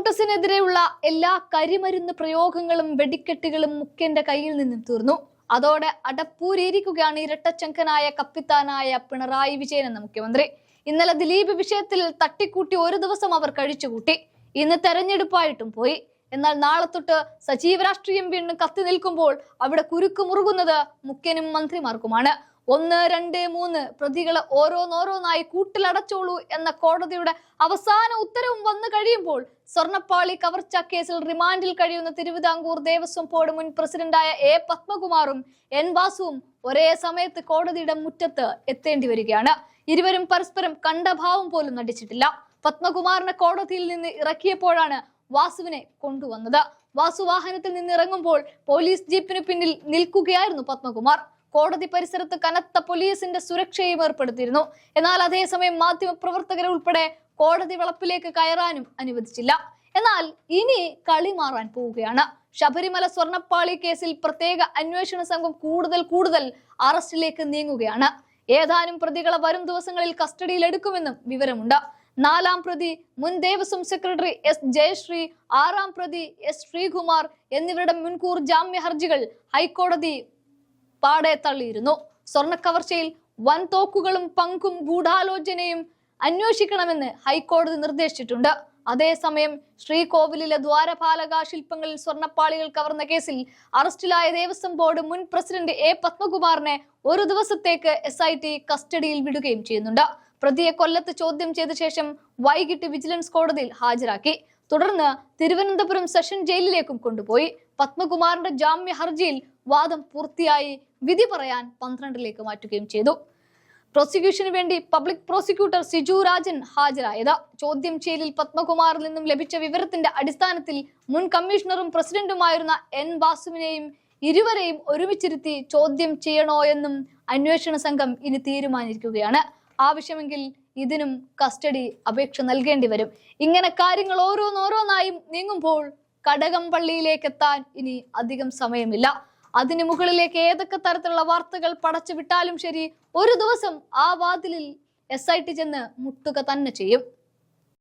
കോൺഗ്രസിനെതിരെയുള്ള എല്ലാ കരിമരുന്ന് പ്രയോഗങ്ങളും വെടിക്കെട്ടുകളും മുഖ്യന്റെ കയ്യിൽ നിന്നും തീർന്നു. അതോടെ അടപ്പൂരിയിരിക്കുകയാണ് ഇരട്ടച്ചങ്കനായ കപ്പിത്താനായ പിണറായി വിജയൻ എന്ന മുഖ്യമന്ത്രി. ഇന്നലെ ദിലീപ് വിഷയത്തിൽ തട്ടിക്കൂട്ടി ഒരു ദിവസം അവർ കഴിച്ചുകൂട്ടി. ഇന്ന് തെരഞ്ഞെടുപ്പായിട്ടും പോയി. എന്നാൽ നാളെ തൊട്ട് സജീവ രാഷ്ട്രീയം വീണ്ടും കത്തി നിൽക്കുമ്പോൾ അവിടെ കുരുക്ക് മുറുകുന്നത് മുഖ്യനും മന്ത്രിമാർക്കുമാണ്. ഒന്ന് രണ്ട് മൂന്ന് പ്രതികളെ ഓരോന്നോരോന്നായി കൂട്ടിലടച്ചോളൂ എന്ന കോടതിയുടെ അവസാന ഉത്തരവും വന്നു കഴിയുമ്പോൾ സ്വർണപ്പാളി കവർച്ച കേസിൽ റിമാൻഡിൽ കഴിയുന്ന തിരുവിതാംകൂർ ദേവസ്വം ബോർഡ് മുൻ പ്രസിഡന്റായ എ പത്മകുമാറും എൻ വാസുവും ഒരേ സമയത്ത് കോടതിയുടെ മുറ്റത്ത് എത്തേണ്ടി വരികയാണ്. ഇരുവരും പരസ്പരം കണ്ട ഭാവം പോലും നടിച്ചിട്ടില്ല. പത്മകുമാറിനെ കോടതിയിൽ നിന്ന് ഇറക്കിയപ്പോഴാണ് വാസുവിനെ കൊണ്ടുവന്നത്. വാസു വാഹനത്തിൽ നിന്ന് ഇറങ്ങുമ്പോൾ പോലീസ് ജീപ്പിന് പിന്നിൽ നിൽക്കുകയായിരുന്നു പത്മകുമാർ. കോടതി പരിസരത്ത് കനത്ത പോലീസിന്റെ സുരക്ഷയും ഏർപ്പെടുത്തിയിരുന്നു. എന്നാൽ അതേസമയം മാധ്യമ പ്രവർത്തകരെ ഉൾപ്പെടെ കോടതി വളപ്പിലേക്ക് കയറാനും അനുവദിച്ചില്ല. എന്നാൽ ഇനി കളി മാറാൻ പോവുകയാണ്. ശബരിമല സ്വർണപ്പാളി കേസിൽ പ്രത്യേക അന്വേഷണ സംഘം കൂടുതൽ കൂടുതൽ അറസ്റ്റിലേക്ക് നീങ്ങുകയാണ്. ഏതാനും പ്രതികളെ വരും ദിവസങ്ങളിൽ കസ്റ്റഡിയിൽ എടുക്കുമെന്നും വിവരമുണ്ട്. നാലാം പ്രതി മുൻ ദേവസ്വം സെക്രട്ടറി എസ് ജയശ്രീ ആറാം പ്രതി എസ് ശ്രീകുമാർ എന്നിവരുടെ മുൻകൂർ ജാമ്യ ഹർജികൾ ഹൈക്കോടതി പാടെ തള്ളിയിരുന്നു. സ്വർണക്കവർച്ചയിൽ വൻ തോക്കുകളും പങ്കും ഗൂഢാലോചനയും അന്വേഷിക്കണമെന്ന് ഹൈക്കോടതി നിർദ്ദേശിച്ചിട്ടുണ്ട്. അതേസമയം ശ്രീകോവിലിലെ ദ്വാരപാലക ശില്പങ്ങളിൽ സ്വർണപ്പാളികൾ കവർന്ന കേസിൽ അറസ്റ്റിലായ ദേവസ്വം ബോർഡ് മുൻ പ്രസിഡന്റ് എ പത്മകുമാറിനെ ഒരു ദിവസത്തേക്ക് എസ് കസ്റ്റഡിയിൽ വിടുകയും ചെയ്യുന്നുണ്ട്. പ്രതിയെ കൊല്ലത്ത് ചോദ്യം ചെയ്ത ശേഷം വൈകിട്ട് വിജിലൻസ് കോടതിയിൽ ഹാജരാക്കി. തുടർന്ന് തിരുവനന്തപുരം സെഷൻ ജയിലിലേക്കും കൊണ്ടുപോയി. പത്മകുമാറിന്റെ ജാമ്യ ഹർജിയിൽ വാദം പൂർത്തിയായി. വിധി പറയാൻ പന്ത്രണ്ടിലേക്ക് മാറ്റുകയും ചെയ്തു. പ്രോസിക്യൂഷന് വേണ്ടി പബ്ലിക് പ്രോസിക്യൂട്ടർ സിജു രാജൻ ഹാജരായത്. ചോദ്യം ചെയ്യലിൽ പത്മകുമാറിൽ നിന്നും ലഭിച്ച വിവരത്തിന്റെ അടിസ്ഥാനത്തിൽ മുൻ കമ്മീഷണറും പ്രസിഡന്റുമായിരുന്ന എൻ വാസുവിനെയും ഇരുവരെയും ഒരുമിച്ചിരുത്തി ചോദ്യം ചെയ്യണോ എന്നും അന്വേഷണ സംഘം ഇനി തീരുമാനിക്കുകയാണ്. ആവശ്യമെങ്കിൽ ഇതിനും കസ്റ്റഡി അപേക്ഷ നൽകേണ്ടി വരും. ഇങ്ങനെ കാര്യങ്ങൾ ഓരോന്നോരോന്നായും നീങ്ങുമ്പോൾ കടകം പള്ളിയിലേക്ക് എത്താൻ ഇനി അധികം സമയമില്ല. അതിന് മുകളിലേക്ക് ഏതൊക്കെ തരത്തിലുള്ള വാർത്തകൾ പടച്ചു വിട്ടാലും ശരി ഒരു ദിവസം ആ വാതിലിൽ എസ് ഐ ടി ചെന്ന് മുട്ടുക തന്നെ ചെയ്യും.